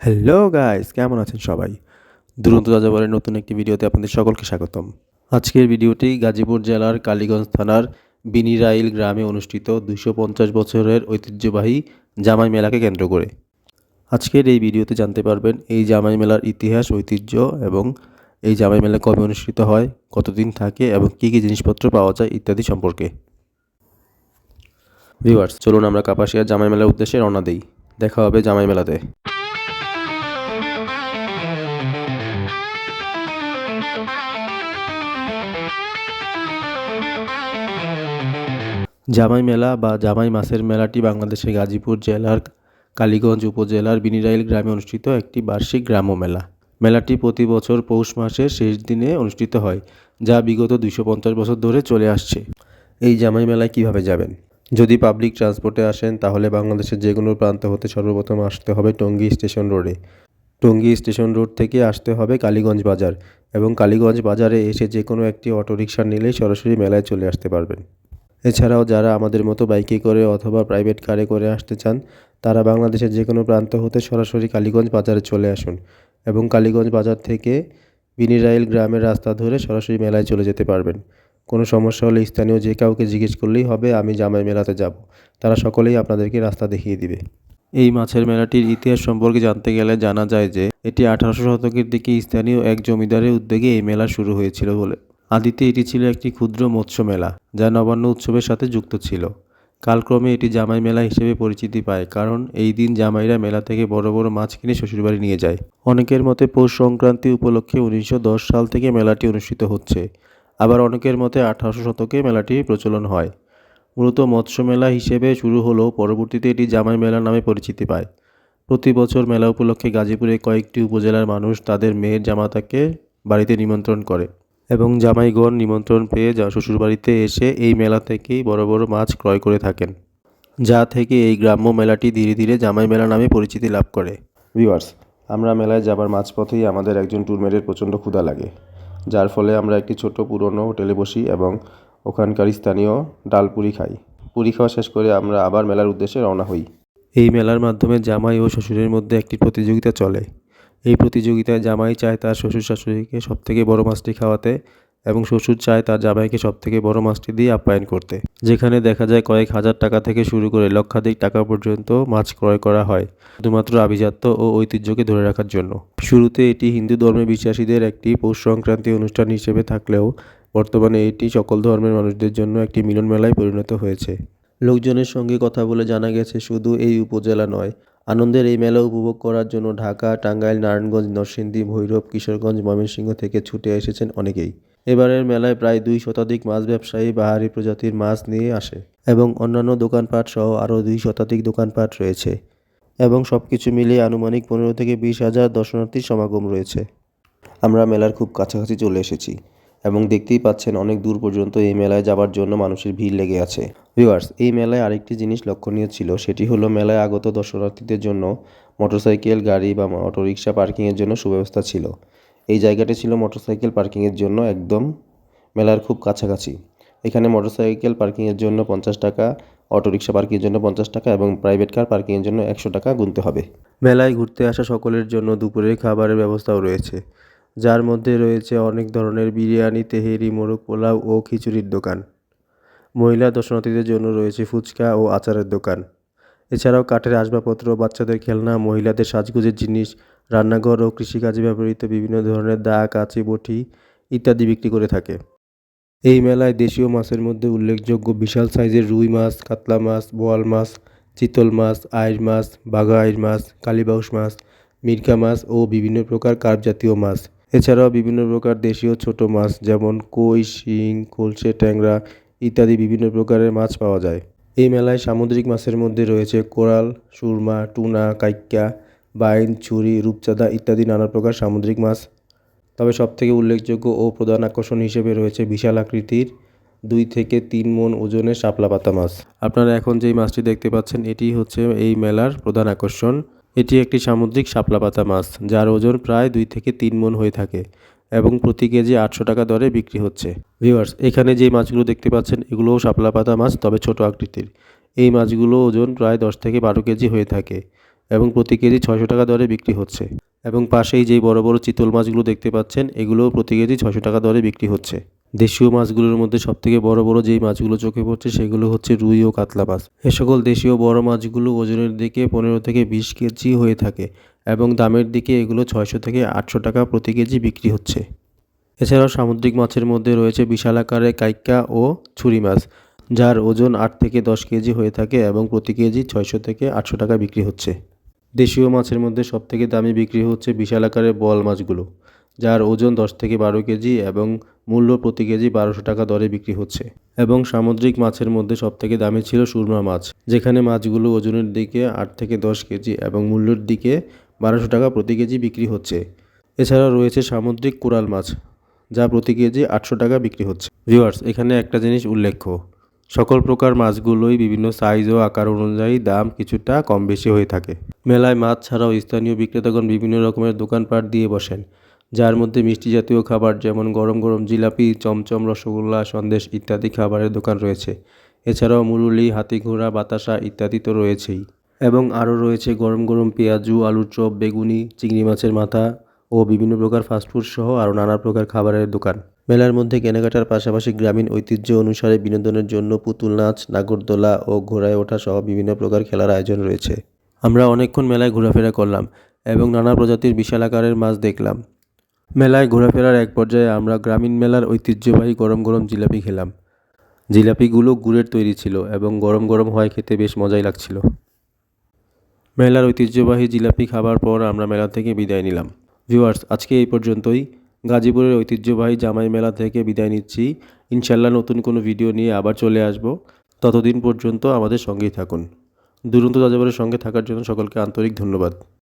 Hello guys কেমন আছেন সবাই? দুরন্ত যাযাবরের নতুন একটি ভিডিওতে আপনাদের সকলকে স্বাগতম। আজকের ভিডিওটি গাজীপুর জেলার কালীগঞ্জ থানার বিনিরাইল গ্রামে অনুষ্ঠিত দুশো পঞ্চাশ বছরের ঐতিহ্যবাহী জামাই মেলাকে কেন্দ্র করে। আজকের এই ভিডিওতে জানতে পারবেন এই জামাই মেলার ইতিহাস, ঐতিহ্য এবং এই জামাই মেলা কবে অনুষ্ঠিত হয়, কতদিন থাকে এবং কী কী জিনিসপত্র পাওয়া যায় ইত্যাদি সম্পর্কে। ভিউয়ার্স, চলুন আমরা কাপাসিয়া জামাই মেলার উদ্দেশ্যে রওনা দিই। দেখা হবে জামাই মেলাতে। জামাই মেলা বা জামাই মাছের মেলাটি বাংলাদেশের গাজীপুর জেলার কালীগঞ্জ উপজেলার বিনিরাইল গ্রামে অনুষ্ঠিত একটি বার্ষিক গ্রাম্য মেলা। মেলাটি প্রতি বছর পৌষ মাসের শেষ দিনে অনুষ্ঠিত হয়, যা বিগত দুইশো পঞ্চাশ বছর ধরে চলে আসছে। এই জামাই মেলায় কীভাবে যাবেন? যদি পাবলিক ট্রান্সপোর্টে আসেন, তাহলে বাংলাদেশের যে কোনো প্রান্ত হতে সর্বপ্রথম আসতে হবে টঙ্গী স্টেশন রোডে। টঙ্গী স্টেশন রোড থেকে আসতে হবে কালীগঞ্জ বাজার এবং কালীগঞ্জ বাজারে এসে যে কোনো একটি অটোরিকশা নিলেই সরাসরি মেলায় চলে আসতে পারবেন। এছাড়াও যারা আমাদের মতো বাইকে করে অথবা প্রাইভেট কারে করে আসতে চান, তারা বাংলাদেশের যে কোনো প্রান্ত হতে সরাসরি কালীগঞ্জ বাজারে চলে আসুন এবং কালীগঞ্জ বাজার থেকে বিনিরাইল গ্রামের রাস্তা ধরে সরাসরি মেলায় চলে যেতে পারবেন। কোনো সমস্যা হলে স্থানীয় যে কাউকে জিজ্ঞেস করলেই হবে, আমি জামাই মেলাতে যাব। তারা সকলেই আপনাদেরকে রাস্তা দেখিয়ে দিবে। এই মাছের মেলাটির ইতিহাস সম্পর্কে জানতে গেলে জানা যায় যে, এটি আঠারোশো শতকের দিকে স্থানীয় এক জমিদারের উদ্যোগে এই মেলা শুরু হয়েছিল বলে। আদিতে এটি ছিল একটি ক্ষুদ্র মৎস্য মেলা যা নবান্ন উৎসবের সাথে যুক্ত ছিল। কালক্রমে এটি জামাই মেলা হিসেবে পরিচিতি পায়, কারণ এই দিন জামাইরা মেলা থেকে বড় বড় মাছ কিনে শ্বশুরবাড়ি নিয়ে যায়। অনেকের মতে পৌষ সংক্রান্তি উপলক্ষে উনিশশো দশ সাল থেকে মেলাটি অনুষ্ঠিত হচ্ছে। আবার অনেকের মতে আঠারোশো শতকে মেলাটি প্রচলন হয়। মূলত মৎস্য মেলা হিসেবে শুরু হলেও পরবর্তীতে এটি জামাই মেলা নামে পরিচিতি পায়। প্রতি বছর মেলা উপলক্ষে গাজীপুরে কয়েকটি উপজেলার মানুষ তাদের মেয়ের জামাতাকে বাড়িতে নিমন্ত্রণ করে। এবং জামাইগণ নিমন্ত্রণ পেয়ে যা শ্বশুরবাড়িতে এসে এই মেলা থেকেই বড় বড় মাছ ক্রয় করে থাকেন। যা থেকে এই গ্রাম্য মেলাটি ধীরে ধীরে জামাই মেলা নামে পরিচিতি লাভ করে। ভিউয়ার্স আমরা মেলায় যাবার মাঝপথেই আমাদের একজন ট্যুরমেটের প্রচণ্ড ক্ষুধা লাগে। যার ফলে আমরা একটি ছোট পুরনো হোটেলে বসি এবং ওখানকার স্থানীয় ডাল পুরি খাই। পুরি খাওয়া শেষ করে আমরা আবার মেলার উদ্দেশ্যে রওনা হই। এই মেলার মাধ্যমে জামাই ও শ্বশুরের মধ্যে একটি প্রতিযোগিতা চলে। এই প্রতিযোগিতায় জামাই চায় তার শ্বশুর শাশুড়িকে সবথেকে বড় মাছটি খাওয়াতে এবং শ্বশুর চায় তার জামাইকে সবথেকে বড় মাছটি দিয়ে আপ্যায়ন করতে। যেখানে দেখা যায় কয়েক হাজার টাকা থেকে শুরু করে লক্ষাধিক টাকা পর্যন্ত মাছ ক্রয় করা হয়, শুধুমাত্র আভিজাত্য ও ঐতিহ্যকে ধরে রাখার জন্য। শুরুতে এটি হিন্দু ধর্মে বিশ্বাসীদের একটি পৌষ সংক্রান্তি অনুষ্ঠান হিসেবে থাকলেও বর্তমানে এটি সকল ধর্মের মানুষদের জন্য একটি মিলন মেলায় পরিণত হয়েছে। লোকজনের সঙ্গে কথা বলে জানা গেছে, শুধু এই উপজেলা নয় আনন্দের এই মেলা উপভোগ করার জন্য ঢাকা, টাঙ্গাইল, নারায়ণগঞ্জ, নরসিংদী, ভৈরব, কিশোরগঞ্জ, ময়মনসিংহ থেকে ছুটে এসেছেন অনেকেই। এবারের মেলায় প্রায় দুই শতাধিক মাছ ব্যবসায়ী, বাহারি প্রজাতির মাছ নিয়ে আসে এবং অন্যান্য দোকানপাট সহ আরও দুই শতাধিক দোকানপাট রয়েছে এবং সব কিছু মিলিয়ে আনুমানিক পনেরো থেকে বিশ হাজার দর্শনার্থীর সমাগম রয়েছে। আমরা মেলার খুব কাছাকাছি চলে এসেছি। এবং দেখতেই পাচ্ছেন অনেক দূর পর্যন্ত এই মেলায় যাবার জন্য মানুষের ভিড় লেগে আছে। ভিউয়ার্স, এই মেলায় আরেকটি জিনিস লক্ষণীয় ছিল, সেটি হলো মেলায় আগত দর্শনার্থীদের জন্য মোটরসাইকেল, গাড়ি বা অটোরিকশা পার্কিংয়ের জন্য সুব্যবস্থা ছিল। এই জায়গাটি ছিল মোটরসাইকেল পার্কিংয়ের জন্য একদম মেলার খুব কাছাকাছি। এখানে মোটরসাইকেল পার্কিংয়ের জন্য পঞ্চাশ টাকা, অটোরিকশা পার্কিংয়ের জন্য পঞ্চাশ টাকা এবং প্রাইভেট কার পার্কিংয়ের জন্য একশো টাকা গুনতে হবে। মেলায় ঘুরতে আসা সকলের জন্য দুপুরের খাবারের ব্যবস্থাও রয়েছে। যার মধ্যে রয়েছে অনেক ধরনের বিরিয়ানি, তেহেরি, মোরগ পোলাও ও খিচুড়ির দোকান। মহিলা দর্শনার্থীদের জন্য রয়েছে ফুচকা ও আচারের দোকান। এছাড়াও কাঠের আসবাবপত্র, বাচ্চাদের খেলনা, মহিলাদের সাজগোজের জিনিস, রান্নাঘর ও কৃষিকাজে ব্যবহৃত বিভিন্ন ধরনের দা কাঁচি বটি ইত্যাদি বিক্রি করে থাকে। এই মেলায় দেশীয় মাছের মধ্যে উল্লেখযোগ্য বিশাল সাইজের রুই মাছ, কাতলা মাছ, বোয়াল মাছ, চিতল মাছ আইর মাছ, বাঘা আইর মাছ, কালীবাউস মাছ মিরকা মাছ ও বিভিন্ন প্রকার কার্প জাতীয় মাছ। এছাড়াও বিভিন্ন প্রকার দেশীয় ছোট মাছ যেমন কই, শিং, কলসে, ট্যাংরা ইত্যাদি বিভিন্ন প্রকারের মাছ পাওয়া যায়। এই মেলায় সামুদ্রিক মাছের মধ্যে রয়েছে কোরাল, সুরমা, টুনা কাইক্কা বাইন, ছুরি, রূপচাঁদা ইত্যাদি নানা প্রকার সামুদ্রিক মাছ। তবে সবথেকে উল্লেখযোগ্য ও প্রধান আকর্ষণ হিসেবে রয়েছে বিশাল আকৃতির দুই থেকে তিন মন ওজনের শাপলা পাতা মাছ। আপনারা এখন যেই মাছটি দেখতে পাচ্ছেন এটি হচ্ছে এই মেলার প্রধান আকর্ষণ। এটি একটি সামুদ্রিক শাপলা পাতা মাছ, যার ওজন প্রায় দুই থেকে তিন মন হয়ে থাকে এবং প্রতি কেজি আটশো টাকা দরে বিক্রি হচ্ছে। ভিউয়ার্স, এখানে যে মাছগুলো দেখতে পাচ্ছেন, এগুলোও শাপলা পাতা মাছ, তবে ছোট আকৃতির। এই মাছগুলো ওজন প্রায় দশ থেকে বারো কেজি হয়ে থাকে এবং প্রতি কেজি ছয়শো টাকা দরে বিক্রি হচ্ছে। এবং পাশেই যেই বড় বড় চিতল মাছগুলো দেখতে পাচ্ছেন, এগুলোও প্রতি কেজি ছয়শো টাকা দরে বিক্রি হচ্ছে। দেশীয় মাছগুলোর মধ্যে সবথেকে বড় বড় যেই মাছগুলো চোখে পড়ছে সেগুলো হচ্ছে রুই ও কাতলা মাছ। এ সকল দেশীয় বড় মাছগুলো ওজনের দিকে পনেরো থেকে বিশ কেজি হয়ে থাকে এবং দামের দিকে এগুলো ছয়শো থেকে আটশো টাকা প্রতি কেজি বিক্রি হচ্ছে। এছাড়াও সামুদ্রিক মাছের মধ্যে রয়েছে বিশাল আকারে কাইক্কা ও ছুরি মাছ, যার ওজন আট থেকে দশ কেজি হয়ে থাকে এবং প্রতি কেজি ছয়শো থেকে আটশো টাকা বিক্রি হচ্ছে। দেশীয় মাছের মধ্যে সবথেকে দামি বিক্রি হচ্ছে বিশাল আকারের বল মাছগুলো। যার ওজন দশ থেকে বারো কেজি এবং মূল্য প্রতি কেজি বারোশো টাকা দরে বিক্রি হচ্ছে। এবং সামুদ্রিক মাছের মধ্যে সবথেকে দামি ছিল সুরমা মাছ, যেখানে মাছগুলো ওজনের দিকে আট থেকে দশ কেজি এবং মূল্যের দিকে বারোশো টাকা প্রতি কেজি বিক্রি হচ্ছে। এছাড়াও রয়েছে সামুদ্রিক কোরাল মাছ, যা প্রতি কেজি আটশো টাকা বিক্রি হচ্ছে। ভিউয়ার্স, এখানে একটা জিনিস উল্লেখ্য। সকল প্রকার মাছগুলোই বিভিন্ন সাইজ ও আকার অনুযায়ী দাম কিছুটা কম বেশি হয়ে থাকে। মেলায় মাছ ছাড়াও স্থানীয় বিক্রেতাগণ বিভিন্ন রকমের দোকানপাট দিয়ে বসেন। যার মধ্যে মিষ্টি জাতীয় খাবার যেমন গরম গরম জিলাপি, চমচম, রসগোল্লা, সন্দেশ ইত্যাদি খাবারের দোকান রয়েছে। এছাড়াও মুরুলি হাতি ঘোড়া বাতাসা ইত্যাদি তো রয়েছেই। এবং আরও রয়েছে গরম গরম পেঁয়াজু, আলুর চপ, বেগুনি, চিংড়ি মাছের মাথা ও বিভিন্ন প্রকার ফাস্টফুড সহ আরও নানা প্রকার খাবারের দোকান। মেলার মধ্যে কেনাকাটার পাশাপাশি গ্রামীণ ঐতিহ্য অনুসারে বিনোদনের জন্য পুতুল নাচ, নাগরদোলা ও ঘোড়ায় ওঠা সহ বিভিন্ন প্রকার খেলার আয়োজন রয়েছে। আমরা অনেকক্ষণ মেলায় ঘোরাফেরা করলাম এবং নানা প্রজাতির বিশাল আকারের মাছ দেখলাম। মেলায় ঘোরাফেরার এক পর্যায়ে আমরা গ্রামীণ মেলার ঐতিহ্যবাহী গরম গরম জিলাপি খেলাম। জিলাপিগুলো গুড়ের তৈরি ছিল এবং গরম গরম হওয়ায় খেতে বেশ মজাই লাগছিল। মেলার ঐতিহ্যবাহী জিলাপি খাবার পর আমরা মেলা থেকে বিদায় নিলাম। ভিউয়ার্স, আজকে এই পর্যন্তই। গাজীপুরের ঐতিহ্যবাহী জামাই মেলা থেকে বিদায় নিচ্ছি। ইনশাল্লাহ নতুন কোনো ভিডিও নিয়ে আবার চলে আসব। ততদিন পর্যন্ত আমাদের সঙ্গেই থাকুন। দুরন্ত যাযাবরের সঙ্গে থাকার জন্য সকলকে আন্তরিক ধন্যবাদ।